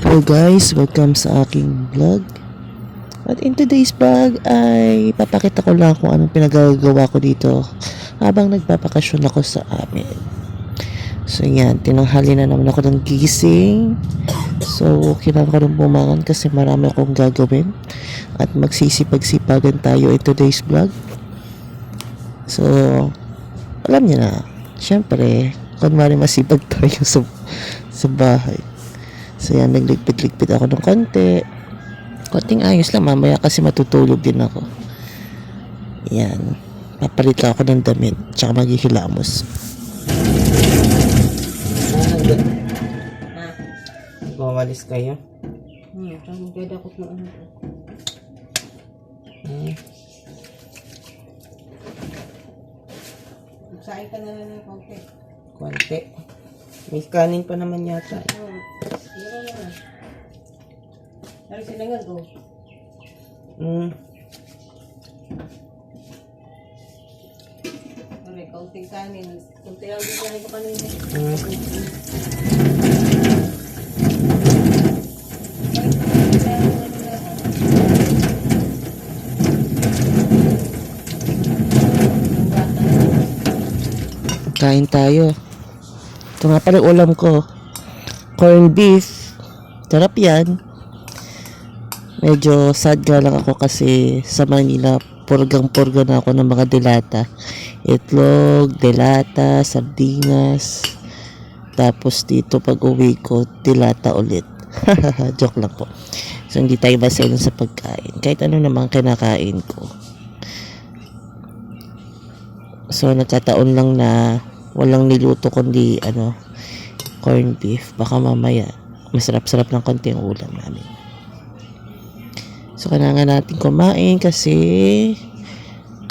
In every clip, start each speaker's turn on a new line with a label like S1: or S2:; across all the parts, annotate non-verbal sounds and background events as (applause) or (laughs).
S1: Hello guys, welcome sa aking vlog. At in today's vlog ay papakita ko lang kung anong pinagagawa ko dito habang nagpapakasyon ako sa amin. So yan, tinanghali na naman ako ng gising. So kailangan ko rin bumangon kasi marami akong gagawin. At magsisipag-sipagan tayo in today's vlog. So, alam niyo na, syempre, kunwari masipag (laughs) tayo sa, sa bahay. So yan, nagligpit-ligpit ako ng konti. Konting ayos lang, mamaya kasi matutulog din ako. Yan. Papalit lang ako ng damit, tsaka maghihilamos. Bumalis kayo?
S2: Hmm, saan magdadakot ng ano?
S1: Hmm.
S2: Magsain ka na lang ng konti.
S1: Konti. May kanin pa naman yata.
S2: Hmm, Pero sinangag ko.
S1: Hmm.
S2: May kaunting kanin. Kunti lang din kanin ko kanina.
S1: Hmm. Kain tayo. Ito nga pala ulam ko. Corned beef. Sarap yan. Medyo sad nga lang ako kasi sa Manila, purgang-purga na ako ng mga delata. Itlog, delata, sardinas. Tapos dito pag uwi ko, delata ulit. (laughs) Joke lang po. So hindi tayo basahin sa pagkain. Kahit ano naman kinakain ko. So nagkataon lang na walang niluto kundi ano, corned beef. Baka mamaya masarap-sarap ng konti ang ulam namin. So kailangan natin kumain kasi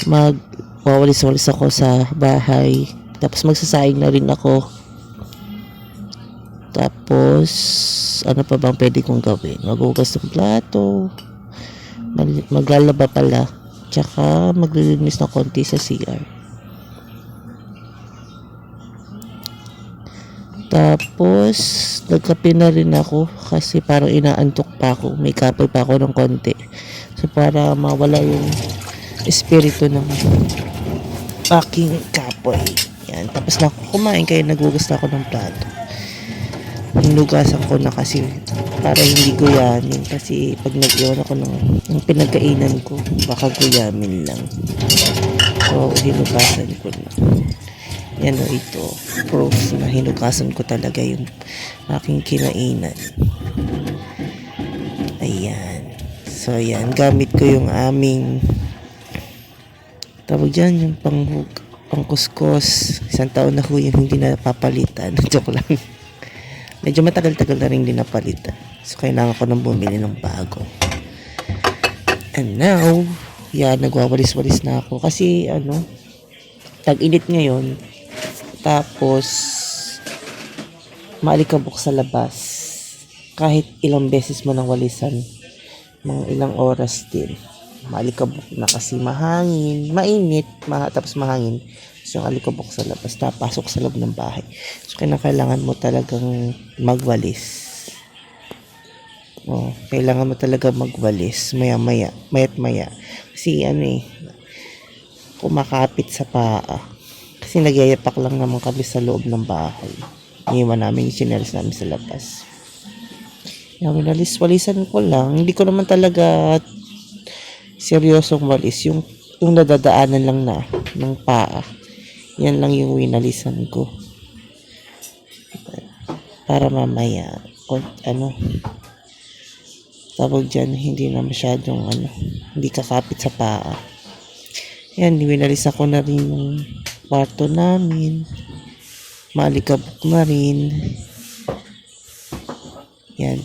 S1: mag wawalis-walis ako sa bahay. Tapos magsasayang na rin ako. Tapos ano pa bang pwede kong gawin? Maghugas ng plato. Mag- maglalaba pala. Tsaka maglilinis ng konti sa CR. Tapos, nagkape na rin ako kasi parang inaantok pa ako. May kape pa ako ng konti. So, para mawala yung espiritu ng aking kapoy. Yan. Tapos na ako kumain kaya nagugas na ako ng plato. Hinugasan ko na kasi para hindi guyamin kasi pag nag-iwan ako ng, ng pinagkainan ko baka guyamin lang. So, hinugasan ko na. Yan o ito. Proof na hinugasan ko talaga yung aking kinainan. Ayan. So, ayan. Gamit ko yung aming tawag dyan, yung pang pangkuskus. Isang taon na ho yung hindi napapalitan. (laughs) Joke lang. Medyo matagal-tagal na rin din napalitan. So, kailangan ko nang bumili ng bago. And now, yan, nagwawalis-walis na ako. Kasi, ano, tag-init ngayon. Tapos, maalikabok sa labas. Kahit ilang beses mo nang walisan, mga ilang oras din. Maalikabok na kasi mahangin, mainit, ma tapos mahangin. So, yung alikabok sa labas, tapasok sa loob ng bahay. So, kailangan mo talagang magwalis. Oh, kailangan mo talaga magwalis maya-maya, mayat maya. Kasi ano eh, kumakapit sa paa. Kasi nagyayapak lang naman kami sa loob ng bahay. Iniwan namin yung chinelas namin sa labas. Yung winalis-walisan ko lang. Hindi ko naman talaga seryosong walis. Yung, yung nadadaanan lang na ng paa. Yan lang yung winalisan ko. Para mamaya, ano, tawag dyan, hindi na masyadong, ano, hindi kakapit sa paa. Yan, winalis ako na rin yung kwarto namin. Malikabok na rin. Yan.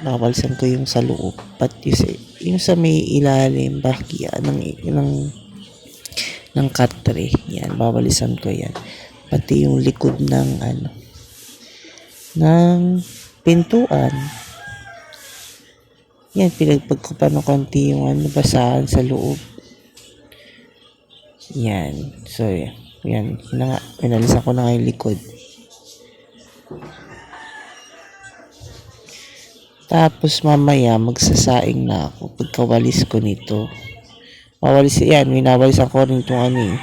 S1: Nawalsan ko yung sa loob. Pati sa- yung sa may ilalim, bahagya ng, ng, ng katre. Yan, bawalisan ko yan. Pati yung likod ng, ano, ng pintuan. Yan, pinagpag ko pa ng konti yung ano, basahan sa loob. Yan. So, yan. Yan. Yun na nga. Pinalisan ko na nga yung likod. Tapos mamaya magsasaing na ako pagkawalis ko nito. Mawalis yan, winawalisan ko rin itong ano eh.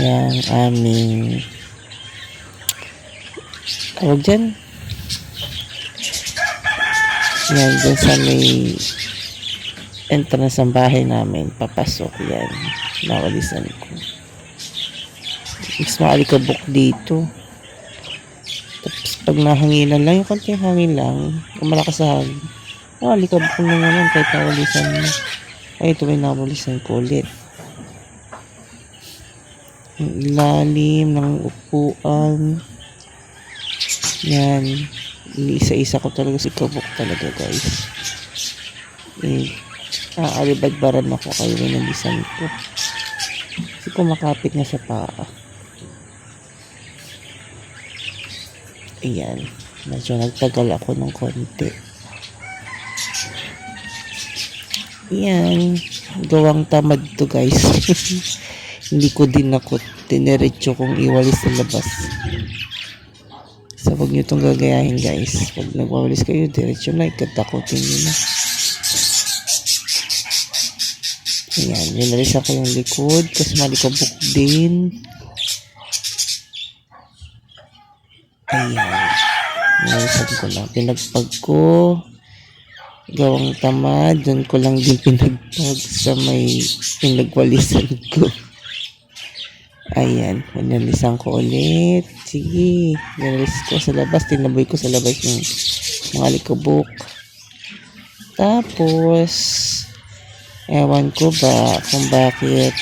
S1: Yung aming tawag dyan. Yan, dyan sa may entrance ng bahay namin. Papasok yan. Nawalisan ko. Mas maalikabok dito. Tapos pag nahanginan lang, yung konting hangin lang, kung malakas sa hangin, maalikabok na naman kahit nawalisan mo. Ay, ito may nawalisan ko ulit. Ang ilalim ng upuan. Yan. Iniisa-isa ko talaga si kabok talaga guys. Eh, aalibadbaran ako kayo winalisan ko. Kumakapit na sa paa. Ayan. Medyo nagtagal ako ng konti. Ayan. Gawang tamad to guys. (laughs) Hindi ko din ako tiniretso kung iwalis sa labas. So, wag nyo itong gagayahin guys. Pag nagwawalis kayo, diretso na. Ikatakutin nyo na. Ayan. Winalisan ko yung likod kasi malikabok din. Ayan. Winalisan ko lang. Pinagpag ko. Gawang tamad. Doon ko lang din pinagpag sa may pinagwalisan ko. Ayan, winalisan ko ulit. Sige, winalis ko sa labas. Tinaboy ko sa labas yung mga likabok. Tapos, ewan ko ba kung bakit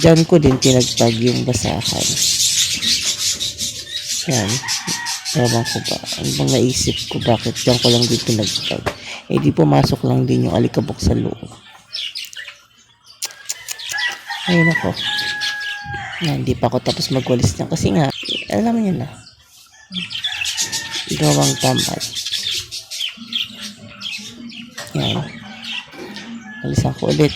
S1: dyan ko din pinagpag yung basahan. Yan. Ewan ko ba. Ano bang naisip ko bakit dyan ko lang din pinagpag. Eh di pumasok lang din yung alikabok sa loob. Ayun ako. Yan, hindi pa ako tapos magwalis lang. Kasi nga, alam niyo na. Gawang tamad. Yan. Walisan ko ulit.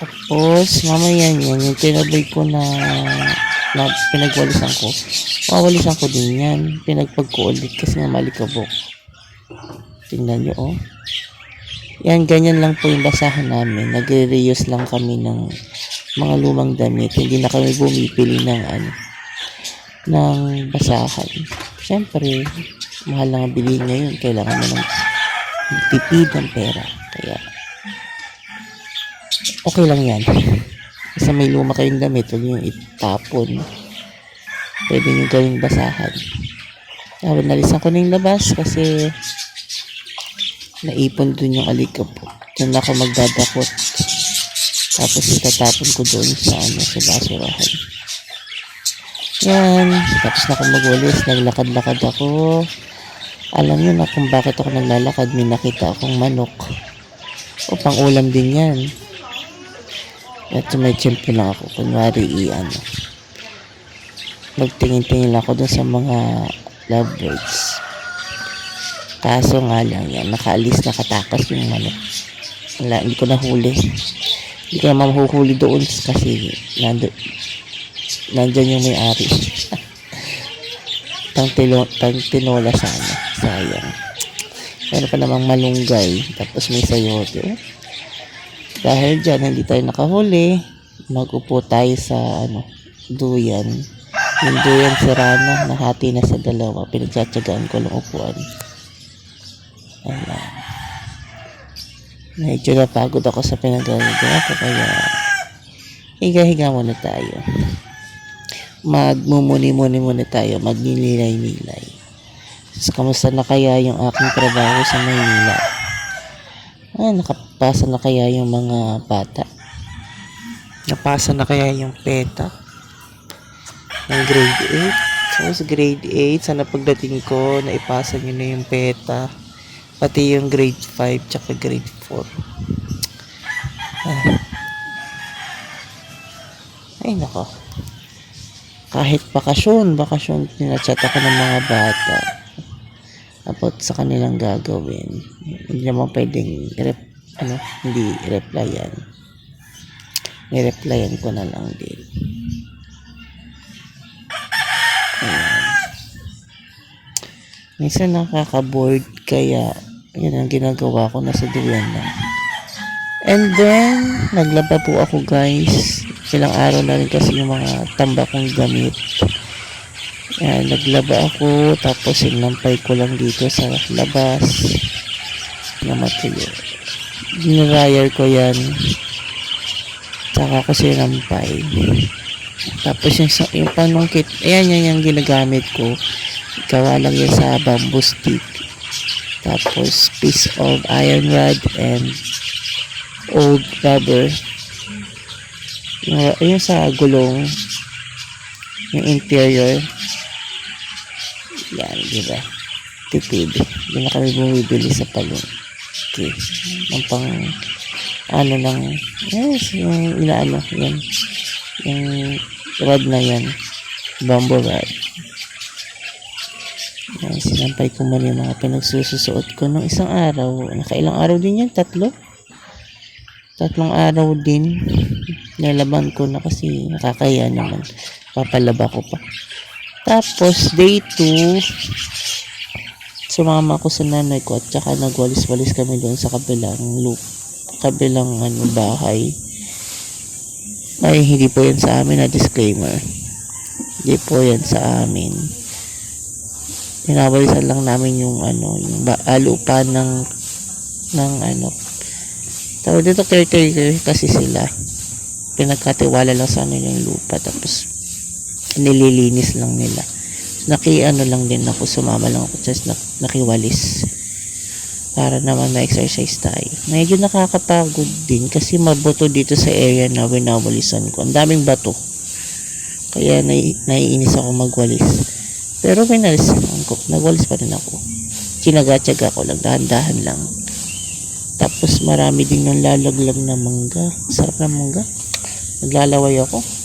S1: Tapos, mamaya yan, yung tinaboy ko na, na pinagwalisan ko. Wawalisan ko din yan. Pinagpag ko ulit kasi nga malikabok. Tingnan nyo, oh. Yan, ganyan lang po yung basahan namin. Nagre-reuse lang kami ng mga lumang damit. Hindi na kami bumipili ng ano, ng basahan. Siyempre, mahal lang ang bilhin ngayon. Kailangan mo ng tipid ng pera. Kaya, okay lang yan. (laughs) Basta may luma kayong damit, huwag yung itapon. Pwede nyo gawing basahan. Kaya, nalisan ko na yung labas kasi naipon dun yung alikabok. Doon ako magdadakot. Tapos itatapon ko doon sa ano, sa basurahan. Yan. Tapos na ako magwalis. Naglakad-lakad ako. Alam niyo na kung bakit ako naglalakad. May nakita akong manok. O pang ulam din yan. At may tiyempo lang ako. Kunwari i-ano. Magtingin-tingin ako doon sa mga lovebirds. Kaso nga lang yan, nakaalis, nakatakas yung manok. Wala, hindi ko nahuli. Hindi ko naman mahuhuli doon kasi nando, nandyan yung may-ari. (laughs) tang, tilo, tang tinola sana. Sayang. Meron pa namang malunggay. Tapos may sayote. Dahil dyan, hindi tayo nakahuli. Mag-upo tayo sa ano, duyan. Yung duyan sirana, nahati na sa dalawa. Pinagtsatsagaan ko lang upuan. Ayan. Medyo napagod ako sa pinagagawa ko kaya higa-higa muna tayo. Magmumuni-muni muna tayo, magnililay-nilay. Tapos, kamusta na kaya yung aking trabaho sa Maynila? Ah, nakapasa na kaya yung mga bata? Napasa na kaya yung PETA? Ng grade 8? So, grade 8, sana pagdating ko, naipasa nyo na yung PETA pati yung grade 5 tsaka grade 4 ah. ay nako kahit bakasyon bakasyon pinachat ako ng mga bata about sa kanilang gagawin hindi naman pwedeng rep, ano, hindi replyan ni-replyan ko na lang din Ayan. Minsan nakaka-bored kaya yun ang ginagawa ko nasa duyan lang. And then, naglaba po ako guys. Ilang araw na rin kasi yung mga tamba kong gamit. Yan, naglaba ako tapos sinampay ko lang dito sa labas na matuyo. Dinryer ko yan. Saka ko sinampay. Tapos yung, yung panungkit, ayan yan yung ginagamit ko. Gawa lang yan sa bamboo stick. Tapos piece of iron rod and old rubber. Yung, yung sa gulong, yung interior. Yan, di ba? Tipid. Hindi na kami bumibili sa palong. Okay. Ang pang, ano lang, yes, yung inaano, yan. Yung rod na yan. Bamboo rod. Yan, sinampay ko muna yung mga pinagsususuot ko nung isang araw. Nakailang araw din yan? Tatlo? Tatlong araw din. Nilaban ko na kasi nakakaya naman. Papalaba ko pa. Tapos, day 2, sumama ko sa nanay ko at saka nagwalis-walis kami doon sa kabilang loop, kabilang ano, bahay. Ay, hindi po yan sa amin na disclaimer. Hindi po yan sa amin. Pinawalisan lang namin yung ano, yung ba, ah, ng ng ano. Tawag dito caretaker kasi sila. Pinagkatiwala lang sa amin yung lupa tapos nililinis lang nila. Naki ano lang din ako, sumama lang ako just nak, nakiwalis. Para naman ma-exercise tayo. Medyo nakakapagod din kasi mabuto dito sa area na winawalisan ko. Ang daming bato. Kaya nai, naiinis ako magwalis. Pero pinalisan ko. Nagwalis pa rin ako. Tinaga-tsaga ko lang. Dahan-dahan lang. Tapos marami din ng lalaglag na mangga. Sarap ng mangga. Naglalaway ako.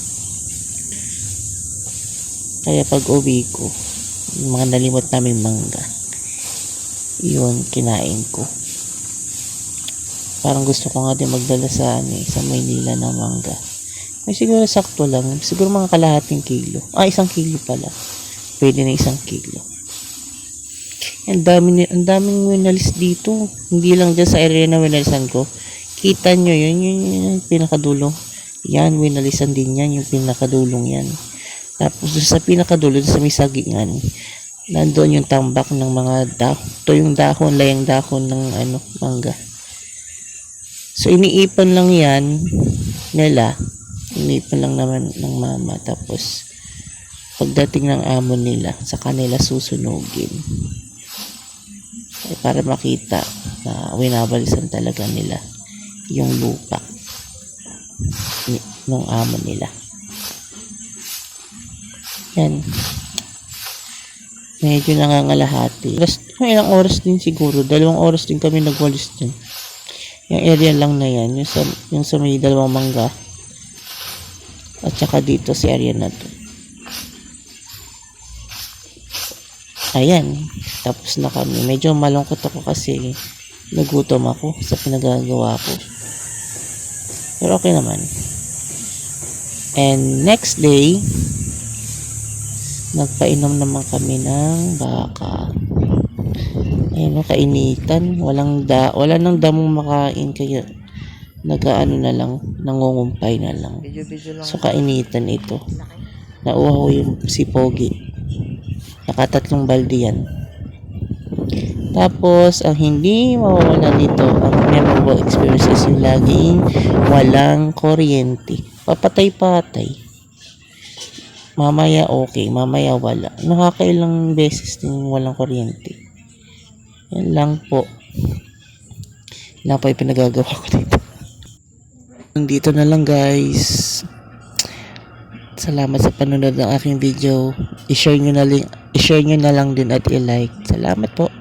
S1: Kaya pag uwi ko, yung mga nalimot namin mangga, yun, kinain ko. Parang gusto ko nga din magdala sa, ano, eh, sa Maynila ng mangga. Ay, siguro sakto lang. Siguro mga kalahating kilo. Ah, isang kilo pala. Pwede na isang kilo. Ang dami, ang daming winalis dito. Hindi lang dyan sa area na winalisan ko. Kita nyo yun, yun, yun, yung pinakadulong. Yan, winalisan din yan, yung pinakadulong yan. Tapos sa pinakadulo, sa may sagingan, nandoon yung tambak ng mga dahon. Ito yung dahon, layang dahon ng ano, mangga. So, iniipon lang yan nila. Iniipon lang naman ng mama. Tapos, pagdating ng amo nila, sa kanila susunugin. Eh, para makita na winabalisan talaga nila yung lupa ng amo nila. Yan. Medyo nangangalahati. Mga ilang oras din siguro. Dalawang oras din kami nagwalis din. Yung area lang na yan. Yung sa, yung sa may dalawang mangga. At saka dito sa area na to. Ayan. Tapos na kami. Medyo malungkot ako kasi nagutom ako sa pinagagawa ko. Pero okay naman. And next day, nagpainom naman kami ng baka. Ayun, no, kainitan. Walang da, wala nang damong makain kaya nagaano na lang, nangungumpay na lang. So, kainitan ito. Nauhaw yung si Pogi. Nakatatlong balde yan. Tapos, ang hindi mawawala nito, ang memorable experiences yung laging walang kuryente. Papatay-patay mamaya okay, mamaya wala. Nakakailang beses din walang kuryente. Yan lang po. Yan lang pinagagawa ko dito. Dito na lang guys. Salamat sa panonood ng aking video. I-share nyo na, i-share nyo na lang din at i-like. Salamat po.